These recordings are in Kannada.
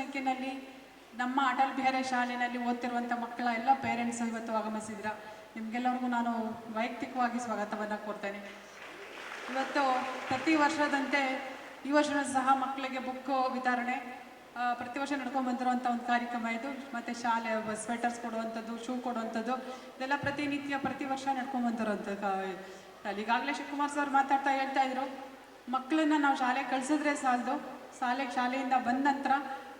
ದಿಕ್ಕಿನಲ್ಲಿ ನಮ್ಮ ಅಟಲ್ ಬಿಹಾರಿ ಶಾಲೆಯಲ್ಲಿ ಓದ್ತಿರುವಂಥ ಮಕ್ಕಳ ಎಲ್ಲ ಪೇರೆಂಟ್ಸ್ ಇವತ್ತು ಆಗಮಿಸಿದ್ರ. ನಿಮಗೆಲ್ಲರಿಗೂ ನಾನು ವೈಯಕ್ತಿಕವಾಗಿ ಸ್ವಾಗತವನ್ನು ಕೊಡ್ತೇನೆ ಇವತ್ತು ಪ್ರತಿ ವರ್ಷದಂತೆ ಈ ವರ್ಷ ಸಹ ಮಕ್ಕಳಿಗೆ ಬುಕ್ ವಿತರಣೆ ಪ್ರತಿ ವರ್ಷ ನಡ್ಕೊಂಡು ಬಂದಿರುವಂಥ ಒಂದು ಕಾರ್ಯಕ್ರಮ ಇದು. ಮತ್ತು ಶಾಲೆ ಸ್ವೆಟರ್ಸ್ ಕೊಡುವಂಥದ್ದು ಶೂ ಕೊಡುವಂಥದ್ದು, ಇದೆಲ್ಲ ಪ್ರತಿನಿತ್ಯ, ಪ್ರತಿ ವರ್ಷ ನಡ್ಕೊಂಡು ಬಂದಿರೋಂಥ ಈಗಾಗಲೇ ಶಿವಕುಮಾರ್ ಸರ್ ಮಾತಾಡ್ತಾ ಹೇಳ್ತಾ ಇದ್ರು. ಮಕ್ಕಳನ್ನ ನಾವು ಶಾಲೆಗೆ ಕಳಿಸಿದ್ರೆ ಸಾಲದು. ಶಾಲೆ, ಶಾಲೆಯಿಂದ ಬಂದ ನಂತರ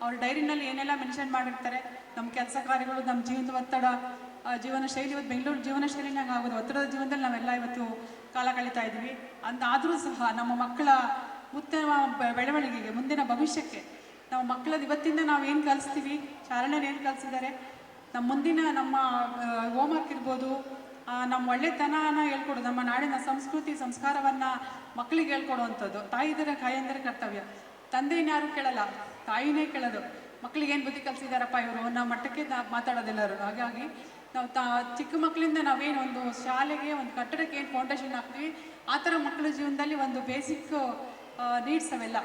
ಅವ್ರ ಡೈರಿನಲ್ಲಿ ಏನೆಲ್ಲ ಮೆನ್ಷನ್ ಮಾಡಿರ್ತಾರೆ, ನಮ್ಮ ಕೆಲಸ ಕಾರ್ಯಗಳು, ನಮ್ಮ ಜೀವನದ ಒತ್ತಡ ಜೀವನ ಶೈಲಿ, ಇವತ್ತು ಬೆಂಗಳೂರು ಜೀವನ ಶೈಲಿನಾಗ ಆಗೋದು. ಒತ್ತಡದ ಜೀವನದಲ್ಲಿ ನಾವೆಲ್ಲ ಇವತ್ತು ಕಾಲ ಕಳೀತಾ ಇದ್ವಿ ಅಂತ ಆದರೂ ಸಹ ನಮ್ಮ ಮಕ್ಕಳ ಉತ್ತಮ ಬೆಳವಣಿಗೆಗೆ, ಮುಂದಿನ ಭವಿಷ್ಯಕ್ಕೆ ನಾವು ಮಕ್ಕಳದ್ದು ಇವತ್ತಿಂದ ನಾವು ಏನು ಕಲಿಸ್ತೀವಿ ಚಾರಣರು ಏನು ಕಲಿಸಿದ್ದಾರೆ, ನಮ್ಮ ಮುಂದಿನ ನಮ್ಮ ಹೋಮ್ವರ್ಕ್ ಇರ್ಬೋದು ನಮ್ಮ ಒಳ್ಳೆತನನ ಹೇಳ್ಕೊಡೋದು, ನಮ್ಮ ನಾಡಿನ ಸಂಸ್ಕೃತಿ, ಸಂಸ್ಕಾರವನ್ನು ಮಕ್ಕಳಿಗೆ ಹೇಳ್ಕೊಡುವಂಥದ್ದು. ತಾಯಿದರ ಕಾಯಂದರ ಕರ್ತವ್ಯ. ತಂದೆನ ಯಾರು ಕೇಳಲ್ಲ, ತಾಯಿನೇ ಕೇಳೋದು. ಮಕ್ಕಳಿಗೆ ಏನು ಬುದ್ಧಿ ಕಲಿಸಿದಾರಪ್ಪ ಇವರು? ಅನ್ನೋ ಮಟ್ಟಕ್ಕೆ ಮಾತಾಡೋದಿಲ್ಲರು. ಹಾಗಾಗಿ ನಾವು ತಾ ಚಿಕ್ಕ ಮಕ್ಕಳಿಂದ ನಾವೇನು ಒಂದು ಶಾಲೆಗೆ, ಒಂದು ಕಟ್ಟಡಕ್ಕೆ ಏನು ಫೌಂಡೇಶನ್ ಹಾಕ್ತೀವಿ, ಆ ಥರ ಮಕ್ಕಳ ಜೀವನದಲ್ಲಿ ಒಂದು ಬೇಸಿಕ್ ನೀಡ್ಸ್ ಅವೆಲ್ಲ.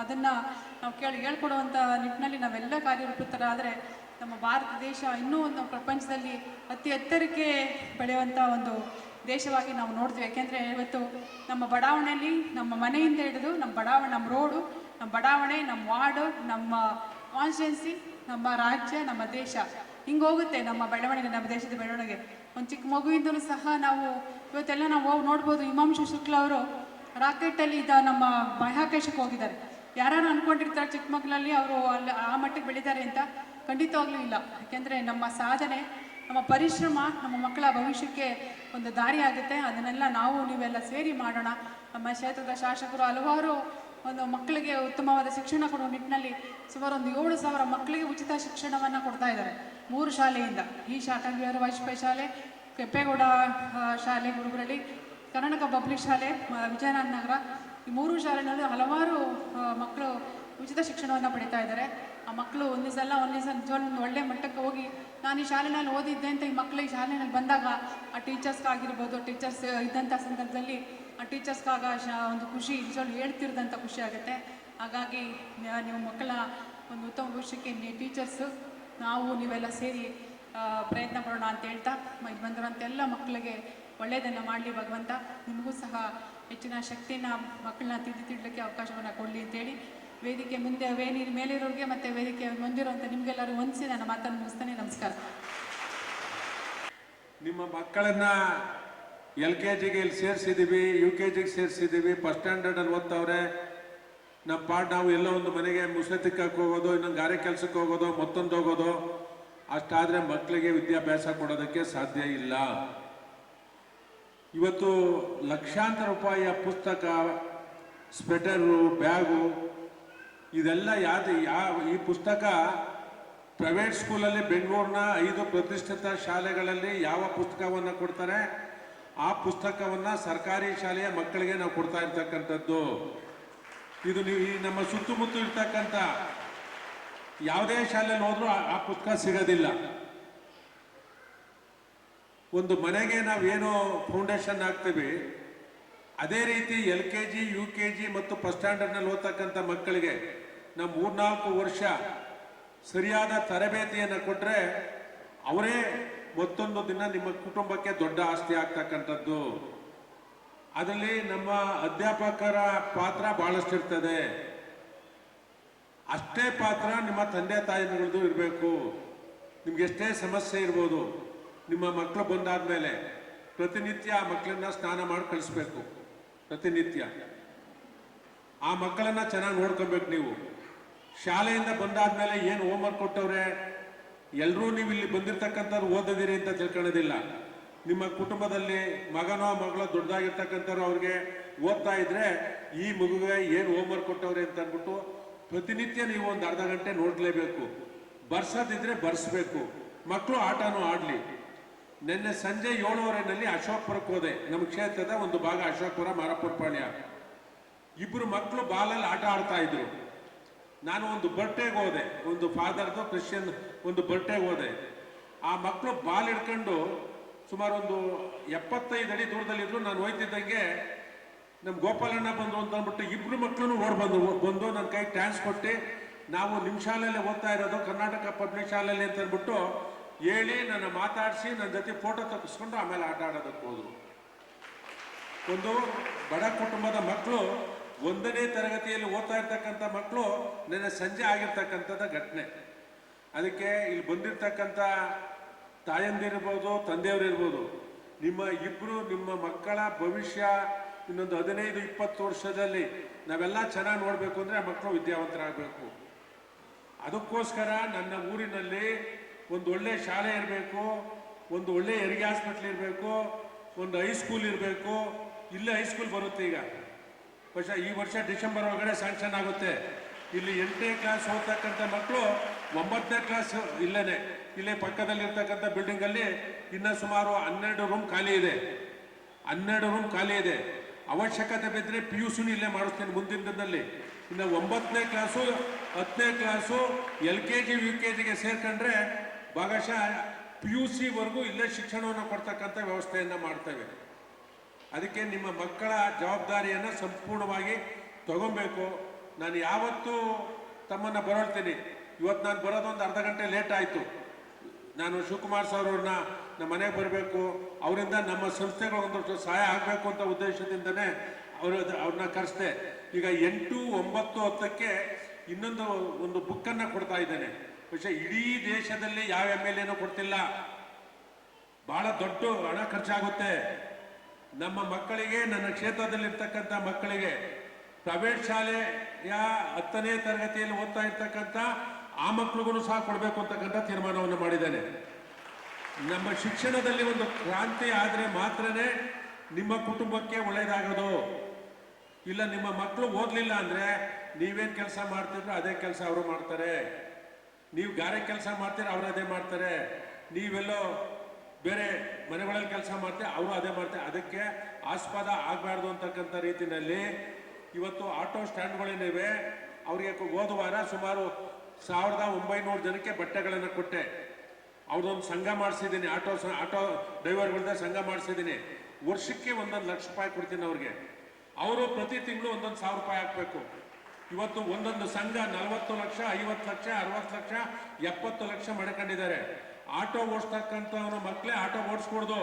ಅದನ್ನು ನಾವು ಕೇಳಿ ಹೇಳ್ಕೊಡುವಂಥ ನಿಟ್ಟಿನಲ್ಲಿ ನಾವೆಲ್ಲ ಕಾರ್ಯರೂಪಿತರಾದರೆ ನಮ್ಮ ಭಾರತ ದೇಶ ಇನ್ನೂ ಒಂದು ಪ್ರಪಂಚದಲ್ಲಿ ಅತಿ ಎತ್ತರಕ್ಕೆ ಬೆಳೆಯುವಂಥ ಒಂದು ದೇಶವಾಗಿ ನಾವು ನೋಡ್ತೀವಿ. ಯಾಕೆಂದರೆ ಇವತ್ತು ನಮ್ಮ ಬಡಾವಣೆಯಲ್ಲಿ ನಮ್ಮ ಮನೆಯಿಂದ ಹಿಡಿದು ನಮ್ಮ ಬಡಾವಣೆ, ನಮ್ಮ ರೋಡು, ನಮ್ಮ ಬಡಾವಣೆ, ನಮ್ಮ ವಾರ್ಡು, ನಮ್ಮ ಕಾನ್ಸ್ಟಿಟ್ಯೂನ್ಸಿ ನಮ್ಮ ರಾಜ್ಯ, ನಮ್ಮ ದೇಶ ಹಿಂಗೆ ಹೋಗುತ್ತೆ ನಮ್ಮ ಬೆಳವಣಿಗೆ, ನಮ್ಮ ದೇಶದ ಬೆಳವಣಿಗೆ. ಒಂದು ಚಿಕ್ಕ ಮಗುವಿಂದಲೂ ಸಹ ನಾವು ಇವತ್ತೆಲ್ಲ ನಾವು ಹೋಗಿ ನೋಡ್ಬೋದು. ಹಿಮಾಂಶು ಶುಕ್ಲ ಅವರು ರಾಕೆಟಲ್ಲಿ ಇದ್ದ ನಮ್ಮ ಬಾಹ್ಯಾಕಾಶಕ್ಕೆ ಹೋಗಿದ್ದಾರೆ. ಯಾರು ಅಂದ್ಕೊಂಡಿರ್ತಾರೆ ಚಿಕ್ಕ ಮಕ್ಕಳಲ್ಲಿ ಅವರು ಅಲ್ಲಿ ಆ ಮಟ್ಟಿಗೆ ಬೆಳೀತಾರೆ ಅಂತ ಖಂಡಿತವಾಗ್ಲೂ ಇಲ್ಲ. ಯಾಕೆಂದರೆ ನಮ್ಮ ಸಾಧನೆ ನಮ್ಮ ಪರಿಶ್ರಮ, ನಮ್ಮ ಮಕ್ಕಳ ಭವಿಷ್ಯಕ್ಕೆ ಒಂದು ದಾರಿ ಆಗುತ್ತೆ ಅದನ್ನೆಲ್ಲ ನಾವು ನೀವೆಲ್ಲ ಸೇರಿ ಮಾಡೋಣ. ನಮ್ಮ ಕ್ಷೇತ್ರದ ಶಾಸಕರು ಹಲವಾರು ಒಂದು ಮಕ್ಕಳಿಗೆ ಉತ್ತಮವಾದ ಶಿಕ್ಷಣ ಕೊಡುವ ನಿಟ್ಟಿನಲ್ಲಿ ಸುಮಾರು ಒಂದು ಏಳು ಸಾವಿರ ಮಕ್ಕಳಿಗೆ ಉಚಿತ ಶಿಕ್ಷಣವನ್ನು ಕೊಡ್ತಾ ಇದ್ದಾರೆ. ಮೂರು ಶಾಲೆಯಿಂದ. ಈ ಶಾ ವಿಹಾರ ಬಿಹಾರಿ ವಾಜಪೇಯಿ ಶಾಲೆ ಕೆಪ್ಪೇಗೌಡ ಶಾಲೆ ಗುರುಗುರಳ್ಳಿ ಕರ್ನಾಟಕ ಪಬ್ಲಿಕ್ ಶಾಲೆ ವಿಜಯನಗರ. ನಗರ ಈ ಮೂರು ಶಾಲೆಗಳಲ್ಲಿ ಹಲವಾರು ಮಕ್ಕಳು ಉಚಿತ ಶಿಕ್ಷಣವನ್ನು ಪಡಿತಾ ಇದ್ದಾರೆ. ಆ ಮಕ್ಕಳು ಒಂದೇ ಸಲ ಒಂದೇ ಸಲ ನಿಜವಾಗ್ಲೂ ಒಳ್ಳೆ ಮಟ್ಟಕ್ಕೆ ಹೋಗಿ ನಾನು ಈ ಶಾಲೆನಲ್ಲಿ ಓದಿದ್ದೆ ಅಂತ ಈ ಮಕ್ಕಳು ಈ ಶಾಲೆನಲ್ಲಿ ಬಂದಾಗ ಆ ಟೀಚರ್ಸ್ಗಾಗಿರ್ಬೋದು ಟೀಚರ್ಸ್ ಇದ್ದಂಥ ಸಂದರ್ಭದಲ್ಲಿ ಆ ಟೀಚರ್ಸ್ಗಾಗ ಶಾ ಒಂದು ಖುಷಿ ನಿಜವಾಗ್ಲೂ ಹೇಳ್ತಿರೋದಂಥ ಖುಷಿ ಆಗುತ್ತೆ. ಹಾಗಾಗಿ ನೀವು ಮಕ್ಕಳ ಒಂದು ಉತ್ತಮ ಭವಿಷ್ಯಕ್ಕೆ ಟೀಚರ್ಸು ನಾವು ನೀವೆಲ್ಲ ಸೇರಿ ಪ್ರಯತ್ನ ಪಡೋಣ ಅಂತ ಹೇಳ್ತಾ ಇದು ಬಂದಿರೋಂಥ ಎಲ್ಲ ಮಕ್ಕಳಿಗೆ ಒಳ್ಳೆಯದನ್ನು ಮಾಡಲಿ ಭಗವಂತ. ನಿಮಗೂ ಸಹ ಹೆಚ್ಚಿನ ಶಕ್ತಿನ ಮಕ್ಕಳನ್ನ ತಿದ್ದಿ ತಿಡ್ಲಿಕ್ಕೆ ಅವಕಾಶವನ್ನು ಕೊಡಲಿ ಅಂತೇಳಿ ವೇದಿಕೆ ಮುಂದೆ ವೇಣಿ ಮೇಲಿರೋರಿಗೆ ಮತ್ತೆ ವೇದಿಕೆ ಮುಂದಿರೋಂಥ ನಿಮಗೆಲ್ಲರೂ ಹೊಂದಿಸಿ ನನ್ನ ಮಾತನ್ನು ಮುಗಿಸ್ತಾನೆ. ನಮಸ್ಕಾರ. ನಿಮ್ಮ ಮಕ್ಕಳನ್ನ ಎಲ್ ಕೆ ಜಿಗೆ ಇಲ್ಲಿ ಸೇರಿಸಿದ್ದೀವಿ ಯು ಕೆ ಜಿಗೆ ಸೇರಿಸಿದ್ದೀವಿ ಫಸ್ಟ್ ಸ್ಟ್ಯಾಂಡರ್ಡಲ್ಲಿ ಓದ್ತವ್ರೆ. ನಮ್ಮ ಪಾಡ್ ನಾವು ಎಲ್ಲೋ ಒಂದು ಮನೆಗೆ ಮುಸೆ ತಿಕ್ಕಕ್ಕೆ ಹೋಗೋದು, ಇನ್ನೊಂದು ಗಾರೆ ಕೆಲಸಕ್ಕೆ ಹೋಗೋದು, ಮತ್ತೊಂದು ಹೋಗೋದು, ಅಷ್ಟಾದರೆ ಮಕ್ಕಳಿಗೆ ವಿದ್ಯಾಭ್ಯಾಸ ಕೊಡೋದಕ್ಕೆ ಸಾಧ್ಯ ಇಲ್ಲ. ಇವತ್ತು ಲಕ್ಷಾಂತರ ರೂಪಾಯಿಯ ಪುಸ್ತಕ ಸ್ವೆಟರು ಬ್ಯಾಗು ಇದೆಲ್ಲ ಯಾವ್ದು ಯಾವ ಈ ಪುಸ್ತಕ ಪ್ರೈವೇಟ್ ಸ್ಕೂಲಲ್ಲಿ ಬೆಂಗಳೂರಿನ ಐದು ಪ್ರತಿಷ್ಠಿತ ಶಾಲೆಗಳಲ್ಲಿ ಯಾವ ಪುಸ್ತಕವನ್ನು ಕೊಡ್ತಾರೆ? ಆ ಪುಸ್ತಕವನ್ನು ಸರ್ಕಾರಿ ಶಾಲೆಯ ಮಕ್ಕಳಿಗೆ ನಾವು ಕೊಡ್ತಾ ಇರ್ತಕ್ಕಂಥದ್ದು. ಇದು ನೀವು ಈ ನಮ್ಮ ಸುತ್ತಮುತ್ತ ಇರ್ತಕ್ಕಂಥ ಯಾವುದೇ ಶಾಲೆಯಲ್ಲಿ ಹೋದ್ರೂ ಆ- ಪುಸ್ತಕ ಸಿಗೋದಿಲ್ಲ. ಒಂದು ಮನೆಗೆ ನಾವೇನು ಫೌಂಡೇಶನ್ ಹಾಕ್ತೀವಿ. ಅದೇ ರೀತಿ L K G, U K G ಮತ್ತು ಫಸ್ಟ್ ಸ್ಟ್ಯಾಂಡರ್ಡ್ನಲ್ಲಿ ಓದ್ತಕ್ಕಂಥ ಮಕ್ಕಳಿಗೆ ನಾವು ಮೂರ್ನಾಲ್ಕು ವರ್ಷ ಸರಿಯಾದ ತರಬೇತಿಯನ್ನು ಕೊಟ್ಟರೆ ಅವರೇ ಮತ್ತೊಂದು ದಿನ ನಿಮ್ಮ ಕುಟುಂಬಕ್ಕೆ ದೊಡ್ಡ ಆಸ್ತಿ ಆಗ್ತಕ್ಕಂಥದ್ದು. ಅದರಲ್ಲಿ ನಮ್ಮ ಅಧ್ಯಾಪಕರ ಪಾತ್ರ ಬಹಳಷ್ಟಿರ್ತದೆ. ಅಷ್ಟೇ ಪಾತ್ರ ನಿಮ್ಮ ತಂದೆ ತಾಯಿಗಳದ್ದು ಇರಬೇಕು. ನಿಮ್ಗೆ ಎಷ್ಟೇ ಸಮಸ್ಯೆ ಇರ್ಬೋದು, ನಿಮ್ಮ ಮಕ್ಕಳು ಬಂದಾದ ಮೇಲೆ ಪ್ರತಿನಿತ್ಯ ಆ ಮಕ್ಕಳನ್ನ ಸ್ನಾನ ಮಾಡಿ ಕಳಿಸ್ಬೇಕು. ಪ್ರತಿನಿತ್ಯ. ಆ ಮಕ್ಕಳನ್ನ ಚೆನ್ನಾಗಿ ನೋಡ್ಕೋಬೇಕು ನೀವು. ಶಾಲೆಯಿಂದ ಬಂದಾದ ಮೇಲೆ ಏನು ಹೋಮ್ವರ್ಕ್ ಕೊಟ್ಟವ್ರೆ? ಎಲ್ಲರೂ ನೀವು ಇಲ್ಲಿ ಬಂದಿರ್ತಕ್ಕಂಥವ್ರು ಓದದಿರಿ ಅಂತ ತಿಳ್ಕೊಳ್ಳೋದಿಲ್ಲ. ನಿಮ್ಮ ಕುಟುಂಬದಲ್ಲಿ ಮಗನೋ ಮಗಳೋ ದೊಡ್ಡದಾಗಿರ್ತಕ್ಕಂಥವ್ರು ಅವ್ರಿಗೆ ಓದ್ತಾ ಇದ್ರೆ ಈ ಮಗುಗೆ ಏನು ಹೋಮ್ವರ್ಕ್ ಕೊಟ್ಟವ್ರೆ ಅಂತ ಅಂದ್ಬಿಟ್ಟು ಪ್ರತಿನಿತ್ಯ ನೀವು ಒಂದು ಅರ್ಧ ಗಂಟೆ ನೋಡ್ಲೇಬೇಕು. ಬರ್ಸೋದಿದ್ರೆ ಬರ್ಸ್ಬೇಕು. ಮಕ್ಕಳು ಆಟನೂ ಆಡ್ಲಿ. ನಿನ್ನೆ ಸಂಜೆ ಏಳುವರೆನಲ್ಲಿ ಅಶೋಕ್ಪುರಕ್ಕೆ ಹೋದೆ. ನಮ್ಮ ಕ್ಷೇತ್ರದ ಒಂದು ಭಾಗ ಅಶೋಕ್ಪುರ ಮಾರಪ್ಪನ ಪಾಳ್ಯ. ಇಬ್ರು ಮಕ್ಕಳು ಬಾಲಲ್ಲಿ ಆಟ ಆಡ್ತಾ ಇದ್ರು. ನಾನು ಒಂದು ಬರ್ಡೇಗೆ ಹೋದೆ. ಒಂದು ಫಾದರ್ದು ಕ್ರಿಶ್ಚಿಯನ್ ಒಂದು ಬರ್ಡೇಗೆ ಹೋದೆ. ಆ ಮಕ್ಕಳು ಬಾಲ್ ಹಿಡ್ಕೊಂಡು ಸುಮಾರು ಒಂದು ಎಪ್ಪತ್ತೈದು ಅಡಿ ದೂರದಲ್ಲಿದ್ರು ನಾನು ಹೋಯ್ತಿದ್ದಂಗೆ ನಮ್ಮ ಗೋಪಾಲಣ್ಣ ಬಂದು ಅಂತ ಅಂದ್ಬಿಟ್ಟು ಇಬ್ರು ಮಕ್ಕಳು ಓಡ್ ಬಂದು ಬಂದು ನನ್ನ ಕೈ ಟ್ಯಾನ್ಸ್ ಕೊಟ್ಟು ನಾವು ನಿಮ್ಮ ಶಾಲೆಯಲ್ಲೇ ಓದ್ತಾ ಇರೋದು, ಕರ್ನಾಟಕ ಪಬ್ಲಿಕ್ ಶಾಲೆಯಲ್ಲಿ ಅಂತ ಅಂದ್ಬಿಟ್ಟು ಹೇಳಿ ನನ್ನ ಮಾತಾಡಿಸಿ ನನ್ನ ಜೊತೆ ಫೋಟೋ ತಪ್ಪಿಸ್ಕೊಂಡು ಆಮೇಲೆ ಆಟ ಆಡೋದಕ್ಕೆ ಹೋದರು. ಒಂದು ಬಡ ಕುಟುಂಬದ ಮಕ್ಕಳು ಒಂದನೇ ತರಗತಿಯಲ್ಲಿ ಓದ್ತಾ ಇರ್ತಕ್ಕಂಥ ಮಕ್ಕಳು ನಿನ್ನೆ ಸಂಜೆ ಆಗಿರ್ತಕ್ಕಂಥದ್ದು ಘಟನೆ. ಅದಕ್ಕೆ ಇಲ್ಲಿ ಬಂದಿರ್ತಕ್ಕಂಥ ತಾಯಂದಿರ್ಬೋದು ತಂದೆಯವರಿರ್ಬೋದು ನಿಮ್ಮ ಇಬ್ಬರು ನಿಮ್ಮ ಮಕ್ಕಳ ಭವಿಷ್ಯ ಇನ್ನೊಂದು ಹದಿನೈದು, ಇಪ್ಪತ್ತು ವರ್ಷದಲ್ಲಿ ನಾವೆಲ್ಲ ಚೆನ್ನಾಗಿ ನೋಡಬೇಕು ಅಂದರೆ ಮಕ್ಕಳು ವಿದ್ಯಾವಂತರಾಗಬೇಕು. ಅದಕ್ಕೋಸ್ಕರ ನನ್ನ ಊರಿನಲ್ಲಿ ಒಂದು ಒಳ್ಳೆ ಶಾಲೆ ಇರಬೇಕು, ಒಂದು ಒಳ್ಳೆ ಹೆರಿಗೆ ಹಾಸ್ಪಿಟ್ಲ್ ಇರಬೇಕು, ಒಂದು ಹೈಸ್ಕೂಲ್ ಇರಬೇಕು. ಇಲ್ಲೇ ಹೈಸ್ಕೂಲ್ ಬರುತ್ತೆ ಈಗ. ಬಹುಶಃ ಈ ವರ್ಷ ಡಿಸೆಂಬರ್ ಒಳಗಡೆ ಸ್ಯಾಂಕ್ಷನ್ ಆಗುತ್ತೆ. ಇಲ್ಲಿ ಎಂಟನೇ ಕ್ಲಾಸ್ ಓದ್ತಕ್ಕಂಥ ಮಕ್ಕಳು ಒಂಬತ್ತನೇ ಕ್ಲಾಸ್ ಇಲ್ಲೇನೆ. ಇಲ್ಲೇ ಪಕ್ಕದಲ್ಲಿರ್ತಕ್ಕಂಥ ಬಿಲ್ಡಿಂಗಲ್ಲಿ ಇನ್ನ ಸುಮಾರು ಹನ್ನೆರಡು ರೂಮ್ ಖಾಲಿ ಇದೆ. ಹನ್ನೆರಡು ರೂಮ್ ಖಾಲಿ ಇದೆ. ಅವಶ್ಯಕತೆ ಬಿದ್ದರೆ ಪಿ ಯು ಸಿನೂ ಇಲ್ಲೇ ಮಾಡಿಸ್ತೀನಿ ಮುಂದಿನ ದಿನದಲ್ಲಿ. ಇನ್ನು ಒಂಬತ್ತನೇ ಕ್ಲಾಸು ಹತ್ತನೇ class L K G U K ಜಿಗೆ ಸೇರ್ಕೊಂಡ್ರೆ ಭಾಗಶಃ ಪಿ ಯು ಸಿವರೆಗೂ ಇಲ್ಲೇ ಶಿಕ್ಷಣವನ್ನು ಕೊಡ್ತಕ್ಕಂಥ ವ್ಯವಸ್ಥೆಯನ್ನು ಮಾಡ್ತೇವೆ. ಅದಕ್ಕೆ ನಿಮ್ಮ ಮಕ್ಕಳ ಜವಾಬ್ದಾರಿಯನ್ನು ಸಂಪೂರ್ಣವಾಗಿ ತಗೊಬೇಕು. ನಾನು ಯಾವತ್ತೂ ತಮ್ಮನ್ನು ಬರೋಳ್ತೀನಿ. ಇವತ್ತು ನಾನು ಬರೋದೊಂದು ಅರ್ಧ ಗಂಟೆ ಲೇಟ್ ಆಯಿತು. ನಾನು ಶಿವಕುಮಾರ್ ಸರ್ ಅವ್ರನ್ನ ನಮ್ಮ ಮನೆಗೆ ಬರಬೇಕು. ಅವರಿಂದ ನಮ್ಮ ಸಂಸ್ಥೆಗಳು ಒಂದಷ್ಟು ಸಹಾಯ ಆಗಬೇಕು ಅಂತ ಉದ್ದೇಶದಿಂದನೇ ಅವರು ಅವ್ರನ್ನ ಕರೆಸ್ದೆ. ಈಗ ಎಂಟು ಒಂಬತ್ತು ಹತ್ತಕ್ಕೆ ಇನ್ನೊಂದು ಒಂದು ಬುಕ್ಕನ್ನು ಕೊಡ್ತಾ ಇದ್ದೇನೆ. ಬಹುಶಃ ಇಡೀ ದೇಶದಲ್ಲಿ ಯಾವ ಎಂ ಎಲ್ ಎನೂ ಕೊಡ್ತಿಲ್ಲ. ಭಾಳ ದೊಡ್ಡ ಹಣ ಖರ್ಚಾಗುತ್ತೆ. ನಮ್ಮ ಮಕ್ಕಳಿಗೆ, ನನ್ನ ಕ್ಷೇತ್ರದಲ್ಲಿರ್ತಕ್ಕಂಥ ಮಕ್ಕಳಿಗೆ ಪ್ರೈವೇಟ್ ಶಾಲೆಯ ಹತ್ತನೇ ತರಗತಿಯಲ್ಲಿ ಓದ್ತಾ ಇರ್ತಕ್ಕಂಥ ಆ ಮಕ್ಕಳಿಗೂ ಸಹ ಕೊಡಬೇಕು ಅಂತಕ್ಕಂಥ ತೀರ್ಮಾನವನ್ನು ಮಾಡಿದ್ದೇನೆ. ನಮ್ಮ ಶಿಕ್ಷಣದಲ್ಲಿ ಒಂದು ಕ್ರಾಂತಿ ಆದರೆ ಮಾತ್ರನೇ ನಿಮ್ಮ ಕುಟುಂಬಕ್ಕೆ ಒಳ್ಳೆಯದಾಗೋದು ಇಲ್ಲ, ನಿಮ್ಮ ಮಕ್ಕಳು ಓದಲಿಲ್ಲ ಅಂದರೆ ನೀವೇನು ಕೆಲಸ ಮಾಡ್ತಿದ್ರು ಅದೇ ಕೆಲಸ ಅವರು ಮಾಡ್ತಾರೆ. ನೀವು ಗಾರೆ ಕೆಲಸ ಮಾಡ್ತೀರ ಅವರು ಅದೇ ಮಾಡ್ತಾರೆ. ನೀವೆಲ್ಲೋ ಬೇರೆ ಮನೆಗಳಲ್ಲಿ ಕೆಲಸ ಮಾಡ್ತೆ, ಅವರು ಅದೇ ಮಾಡ್ತಾರೆ ಅದಕ್ಕೆ ಆಸ್ಪದ ಆಗಬಾರ್ದು ಅಂತಕ್ಕಂಥ ರೀತಿಯಲ್ಲಿ ಇವತ್ತು ಆಟೋ ಸ್ಟ್ಯಾಂಡ್ಗಳೇನಿವೆ ಅವರಿಗೆ ಹೋದ ವಾರ ಸುಮಾರು ಸಾವಿರದ ಒಂಬೈನೂರು ಜನಕ್ಕೆ ಬಟ್ಟೆಗಳನ್ನು ಕೊಟ್ಟೆ. ಅವ್ರದ್ದೊಂದು ಸಂಘ ಮಾಡಿಸಿದ್ದೀನಿ, ಆಟೋ ಆಟೋ ಡ್ರೈವರ್ಗಳದ್ದ ಸಂಘ ಮಾಡಿಸಿದ್ದೀನಿ. ವರ್ಷಕ್ಕೆ ಒಂದೊಂದು ಲಕ್ಷ ರೂಪಾಯಿ ಕೊಡ್ತೀನಿ ಅವ್ರಿಗೆ. ಅವರು ಪ್ರತಿ ತಿಂಗಳು ಒಂದೊಂದು ಸಾವಿರ ರೂಪಾಯಿ ಹಾಕಬೇಕು. ಇವತ್ತು ಒಂದೊಂದು ಸಂಘ ನಲವತ್ತು ಲಕ್ಷ, ಐವತ್ತು ಲಕ್ಷ, ಅರವತ್ತು ಲಕ್ಷ, ಎಪ್ಪತ್ತು ಲಕ್ಷ ಮಾಡ್ಕೊಂಡಿದ್ದಾರೆ. ಆಟೋ ಓಡಿಸ್ತಕ್ಕಂಥವ್ರ ಮಕ್ಕಳೇ ಆಟೋ ಓಡಿಸ್ಕೊಡ್ದು.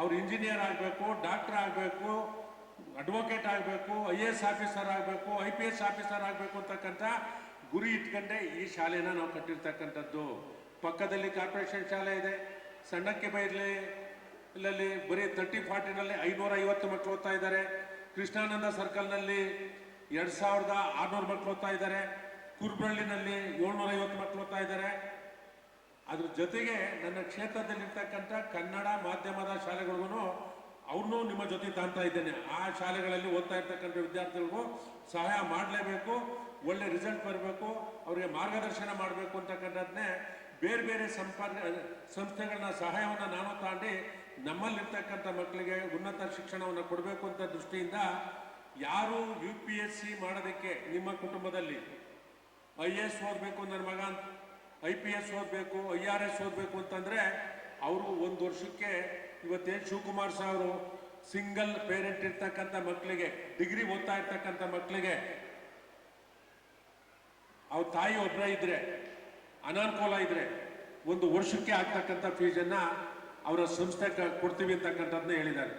ಅವ್ರು ಇಂಜಿನಿಯರ್ ಆಗಬೇಕು, ಡಾಕ್ಟರ್ ಆಗಬೇಕು, ಅಡ್ವೊಕೇಟ್ ಆಗಬೇಕು, ಐ ಎ ಎಸ್ ಆಫೀಸರ್ ಆಗಬೇಕು, ಐ ಪಿ ಎಸ್ ಆಫೀಸರ್ ಆಗಬೇಕು ಅಂತಕ್ಕಂಥ ಗುರಿ ಇಟ್ಕೊಂಡೆ ಈ ಶಾಲೆನ ನಾವು ಕಟ್ಟಿರ್ತಕ್ಕಂಥದ್ದು. ಪಕ್ಕದಲ್ಲಿ ಕಾರ್ಪೊರೇಷನ್ ಶಾಲೆ ಇದೆ. ಸಣ್ಣಕ್ಕೆ ಬೈರ್ಲಿ ಇಲ್ಲಲ್ಲಿ ಬರೀ ತರ್ಟಿ ಫಾರ್ಟಿನಲ್ಲಿ ಐನೂರ ಐವತ್ತು ಮಕ್ಕಳು ಓದ್ತಾ ಇದ್ದಾರೆ. ಕೃಷ್ಣಾನಂದ ಸರ್ಕಲ್ನಲ್ಲಿ ಎರಡು ಸಾವಿರದ ಆರುನೂರು ಮಕ್ಕಳು ಓದ್ತಾ ಇದ್ದಾರೆ. ಕುರ್ಬಳ್ಳಿನಲ್ಲಿ ಏಳ್ನೂರ ಐವತ್ತು ಮಕ್ಕಳು ಓದ್ತಾ ಇದ್ದಾರೆ. ಅದ್ರ ಜೊತೆಗೆ ನನ್ನ ಕ್ಷೇತ್ರದಲ್ಲಿರ್ತಕ್ಕಂಥ ಕನ್ನಡ ಮಾಧ್ಯಮದ ಶಾಲೆಗಳಿಗೂ ಅವ್ರನ್ನೂ ನಿಮ್ಮ ಜೊತೆ ತಾಂತಾ ಇದ್ದೇನೆ. ಆ ಶಾಲೆಗಳಲ್ಲಿ ಓದ್ತಾ ಇರ್ತಕ್ಕಂಥ ವಿದ್ಯಾರ್ಥಿಗಳಿಗೂ ಸಹಾಯ ಮಾಡಲೇಬೇಕು, ಒಳ್ಳೆ ರಿಸಲ್ಟ್ ಬರಬೇಕು, ಅವರಿಗೆ ಮಾರ್ಗದರ್ಶನ ಮಾಡಬೇಕು ಅಂತಕ್ಕಂಥದ್ದನ್ನೇ ಬೇರೆ ಬೇರೆ ಸಂಪರ್ಕ, ಸಂಸ್ಥೆಗಳನ್ನ ಸಹಾಯವನ್ನು ನಾನು ತಾಂಡಿ ನಮ್ಮಲ್ಲಿರ್ತಕ್ಕಂಥ ಮಕ್ಕಳಿಗೆ ಉನ್ನತ ಶಿಕ್ಷಣವನ್ನು ಕೊಡಬೇಕು ಅಂತ ದೃಷ್ಟಿಯಿಂದ ಯಾರು ಯು ಪಿ ಎಸ್ ಸಿ ಮಾಡೋದಕ್ಕೆ ನಿಮ್ಮ ಕುಟುಂಬದಲ್ಲಿ ಐ ಎ ಎಸ್ ಓದಬೇಕು ನನ್ನ ಮಗ ಐ ಪಿ ಎಸ್ ಓದಬೇಕು ಐ ಆರ್ ಎಸ್ ಓದಬೇಕು ಅಂತಂದ್ರೆ ಅವರು ಒಂದು ವರ್ಷಕ್ಕೆ ಇವತ್ತೇನು ಶಿವಕುಮಾರ್ ಸಾವರು ಸಿಂಗಲ್ ಪೇರೆಂಟ್ ಇರ್ತಕ್ಕಂಥ ಮಕ್ಕಳಿಗೆ ಡಿಗ್ರಿ ಓದ್ತಾ ಇರ್ತಕ್ಕಂಥ ಮಕ್ಕಳಿಗೆ ಅವ್ರ ತಾಯಿ ಒಬ್ಬರೇ ಇದ್ರೆ, ಅನಾನುಕೂಲ ಇದ್ರೆ ಒಂದು ವರ್ಷಕ್ಕೆ ಆಗ್ತಕ್ಕಂಥ ಫೀಸನ್ನು ಅವರ ಸಂಸ್ಥೆ ಕೊಡ್ತೀವಿ ಅಂತಕ್ಕಂಥದ್ದನ್ನ ಹೇಳಿದ್ದಾರೆ.